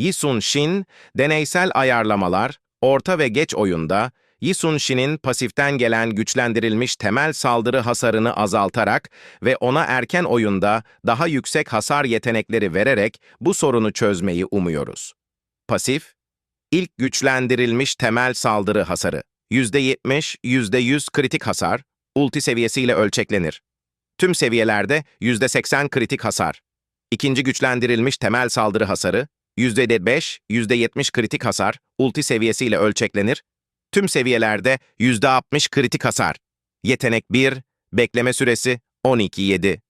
Yisun Shin, deneysel ayarlamalar, orta ve geç oyunda, Yisun Shin'in pasiften gelen güçlendirilmiş temel saldırı hasarını azaltarak ve ona erken oyunda daha yüksek hasar yetenekleri vererek bu sorunu çözmeyi umuyoruz. Pasif, ilk güçlendirilmiş temel saldırı hasarı, %70, %100 kritik hasar, ulti seviyesiyle ölçeklenir. Tüm seviyelerde %80 kritik hasar. İkinci güçlendirilmiş temel saldırı hasarı, %5, %70 kritik hasar, ulti seviyesiyle ölçeklenir. Tüm seviyelerde %60 kritik hasar. Yetenek 1, bekleme süresi 12-7.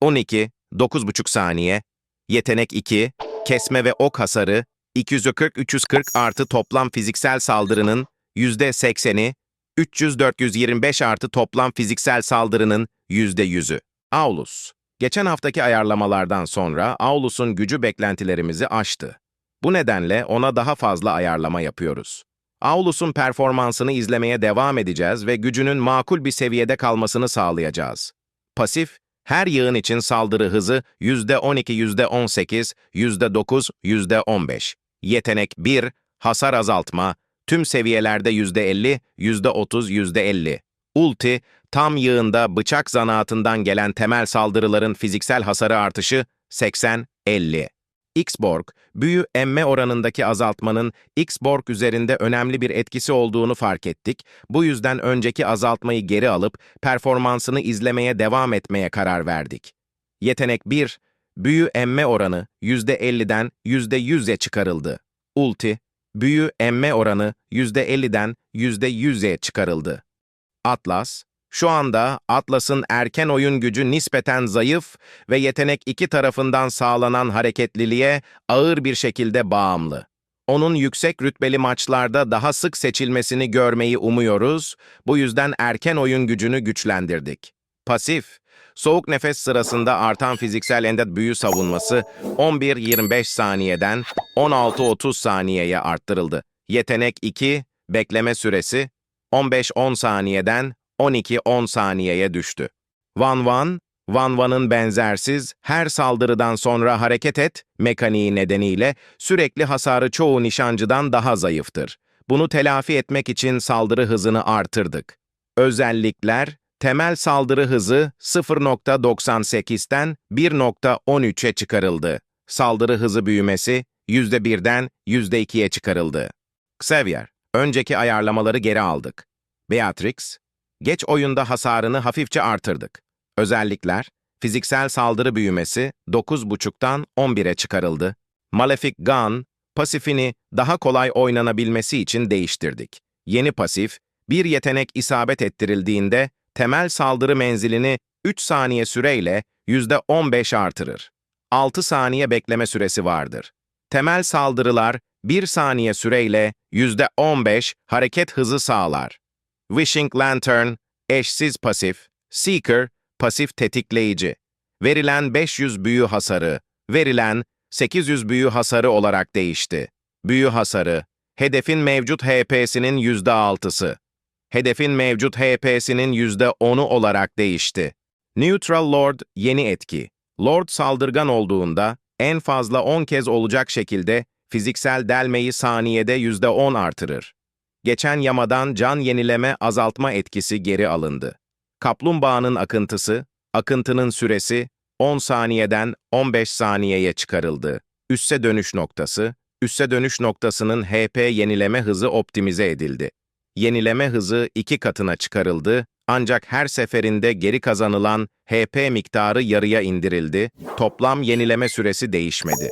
12, 9,5 saniye. Yetenek 2, kesme ve ok hasarı 240-340 artı toplam fiziksel saldırının %80'i, 300-425 artı toplam fiziksel saldırının %100'ü. Aulus. Geçen haftaki ayarlamalardan sonra Aulus'un gücü beklentilerimizi aştı. Bu nedenle ona daha fazla ayarlama yapıyoruz. Aulus'un performansını izlemeye devam edeceğiz ve gücünün makul bir seviyede kalmasını sağlayacağız. Pasif, her yığın için saldırı hızı %12, %18, %9, %15. Yetenek 1, hasar azaltma, tüm seviyelerde %50, %30, %50. Ulti, tam yığında bıçak zanaatından gelen temel saldırıların fiziksel hasarı artışı 80-50. X-Borg, büyü emme oranındaki azaltmanın X-Borg üzerinde önemli bir etkisi olduğunu fark ettik. Bu yüzden önceki azaltmayı geri alıp performansını izlemeye devam etmeye karar verdik. Yetenek 1, büyü emme oranı %50'den %100'e çıkarıldı. Ulti, büyü emme oranı %50'den %100'e çıkarıldı. Atlas, şu anda Atlas'ın erken oyun gücü nispeten zayıf ve yetenek iki tarafından sağlanan hareketliliğe ağır bir şekilde bağımlı. Onun yüksek rütbeli maçlarda daha sık seçilmesini görmeyi umuyoruz, bu yüzden erken oyun gücünü güçlendirdik. Pasif, soğuk nefes sırasında artan fiziksel endet büyü savunması 11-25 saniyeden 16-30 saniyeye arttırıldı. Yetenek 2, bekleme süresi 15-10 saniyeden 12-10 saniyeye düştü. Van Van, Van Van'ın benzersiz, her saldırıdan sonra hareket et mekaniği nedeniyle sürekli hasarı çoğu nişancıdan daha zayıftır. Bunu telafi etmek için saldırı hızını artırdık. Özellikler, temel saldırı hızı 0.98'ten 1.13'e çıkarıldı. Saldırı hızı büyümesi %1'den %2'ye çıkarıldı. Xavier, önceki ayarlamaları geri aldık. Beatrix, geç oyunda hasarını hafifçe artırdık. Özellikler, fiziksel saldırı büyümesi 9.5'tan 11'e çıkarıldı. Malefic Gun, pasifini daha kolay oynanabilmesi için değiştirdik. Yeni pasif, bir yetenek isabet ettirildiğinde temel saldırı menzilini 3 saniye süreyle %15 artırır. 6 saniye bekleme süresi vardır. Temel saldırılar 1 saniye süreyle %15 hareket hızı sağlar. Wishing Lantern, eşsiz pasif, Seeker, pasif tetikleyici. Verilen 500 büyü hasarı, verilen 800 büyü hasarı olarak değişti. Büyü hasarı, hedefin mevcut HP'sinin %6'sı. Hedefin mevcut HP'sinin %10'u olarak değişti. Neutral Lord yeni etki. Lord saldırgan olduğunda en fazla 10 kez olacak şekilde fiziksel delmeyi saniyede %10 artırır. Geçen yamadan can yenileme azaltma etkisi geri alındı. Kaplumbağanın akıntısı, akıntının süresi 10 saniyeden 15 saniyeye çıkarıldı. Üsse dönüş noktası, üsse dönüş noktasının HP yenileme hızı optimize edildi. Yenileme hızı iki katına çıkarıldı ancak her seferinde geri kazanılan HP miktarı yarıya indirildi, toplam yenileme süresi değişmedi.